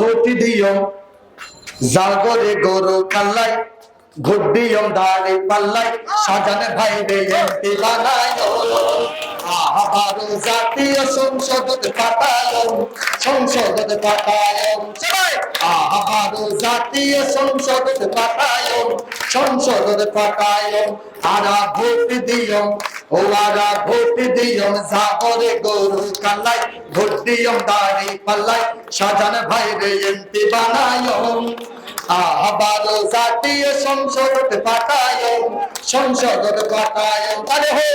Vote দিও জাগরে গরু কাল্লাই ভোট দিও দাড়ি পাল্লাই সাজানে ভাই রে এমপি বানায়। আবার জাতীয় সংসদ পাতায় সংসদ পাতায়। সবাই আবার জাতীয় সংসদ পাতায় সংসদ পাতায়। আরা ভোট দিও ও আরা ভোট দিও জাগরে গরু কাল্লাই, ভোট দিও দাড়ি পাল্লাই, সাজান ভাই রে এমপি বানায়। আবার জাতীয় সংসদ সংসদ পাঠায় আরে হো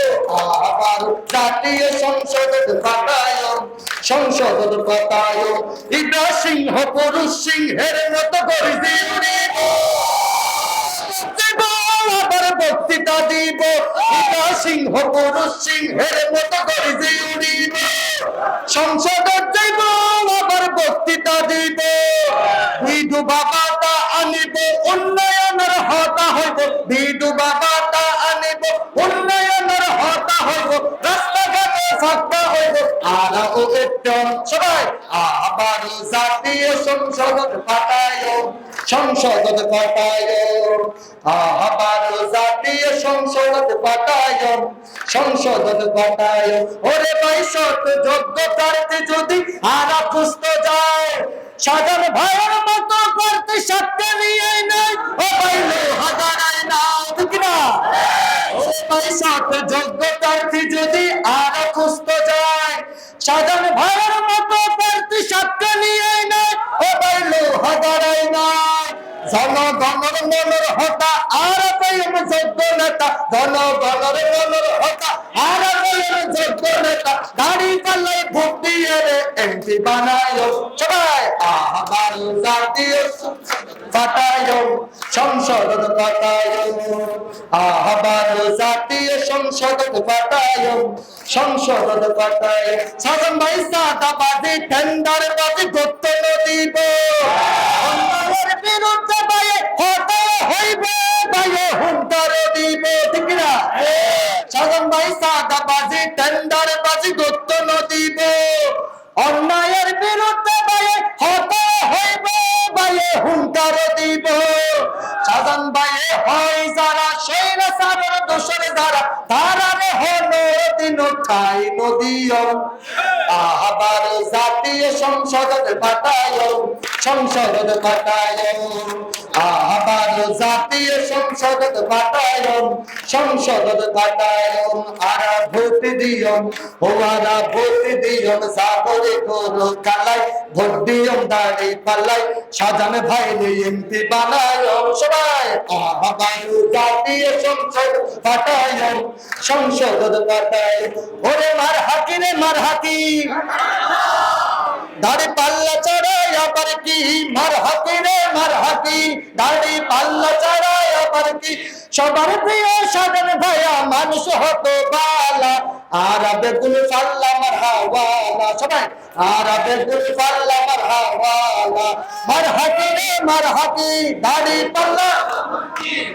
আবার জাতীয় সংসদ পাঠায় সংসদ পাঠায় ইদা সিংহ পুরুষ সিংহের মতো করিতে আবার বক্তৃতা দিব। ইদা সিংহ পুরুষ সিংহের সংসদ যাইব আবার বক্তৃতা দিব। হইব আর ও একজন, সবাই আবার জাতীয় সংসদ পাঠায় সংসদ পাঠায় আবার জাতীয় সংসদ সংসদ ওরে বাইশত যোগ্য প্রার্থী যদি আরা খুঁজতে যায়, সাধারণ ভাইয়ের সাধারণ ভাইয়ের মতো প্রার্থী সত্য নিয়ে নেয় ও বাইলো হাজারাই নাই। জনগণের মনের হতা, আর কইম যোগ্য নেতা, জনগণের এমপি বানায় সবাই আবার জাতীয় পাঠায় সংসদ পাঠায় আবার জাতীয় সংসদ পাঠায় সংসদ পাঠায় সাধন ভাই সাদা বাজে টেন্ডার বাজে করতে দিব অন্যায়ের বিরুদ্ধে বায়ে হতে হইবে বায়ে হুঙ্কার দিব, ঠিক না? সাধন ভাই সাদা বাজে টেন্ডার বাজে করতে দিব অন্যায়ের বিরুদ্ধে ভাই হত হইব ভাই হুঙ্কার দিব। সাধন ভাই হয় যারা, সেই রাসার দোষরে যারা তারা রে হলো দিন খাই নদীয় আবার জাতীয় সংসদ পাঠায় সংসদ পাঠায় আবার জাতীয় সংসদ পাঠায় সংসদ পাঠায় আর ভোট দিও ও আর ভোট দিও সাবরে করো কালাই, ভোট দিও দাড়ি পাল্লাই, সাজান ভাই এমপি বানায় সবাই। আবার জাতীয় সংসদ পাঠায় সংসদ পাঠায় ওরে মার হাকি রে মার হাকি দাড়ি পাল্লা আবার কি? মার হাকি রে মার হাকি দাড়ি পাল্লা চড়াই আবার কি? সবার প্রিয় সাধন ভাইয়া মানুষ হতো বালা। আর বেগুন পাল্লা মার হাওয়ালা। সবাই আর বেগুন পাল্লা মার হাওয়ালা। মার হাকি রে মার হাকি দাড়ি পাল্লা।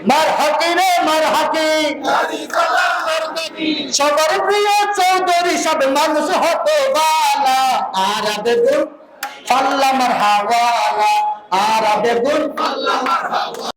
মার হাকি রে মার হাকি সবার প্রিয় চৌধুরী সব মানুষ হতো বালা। আর পাল্লা মার হাওয়ালা আর বেগুন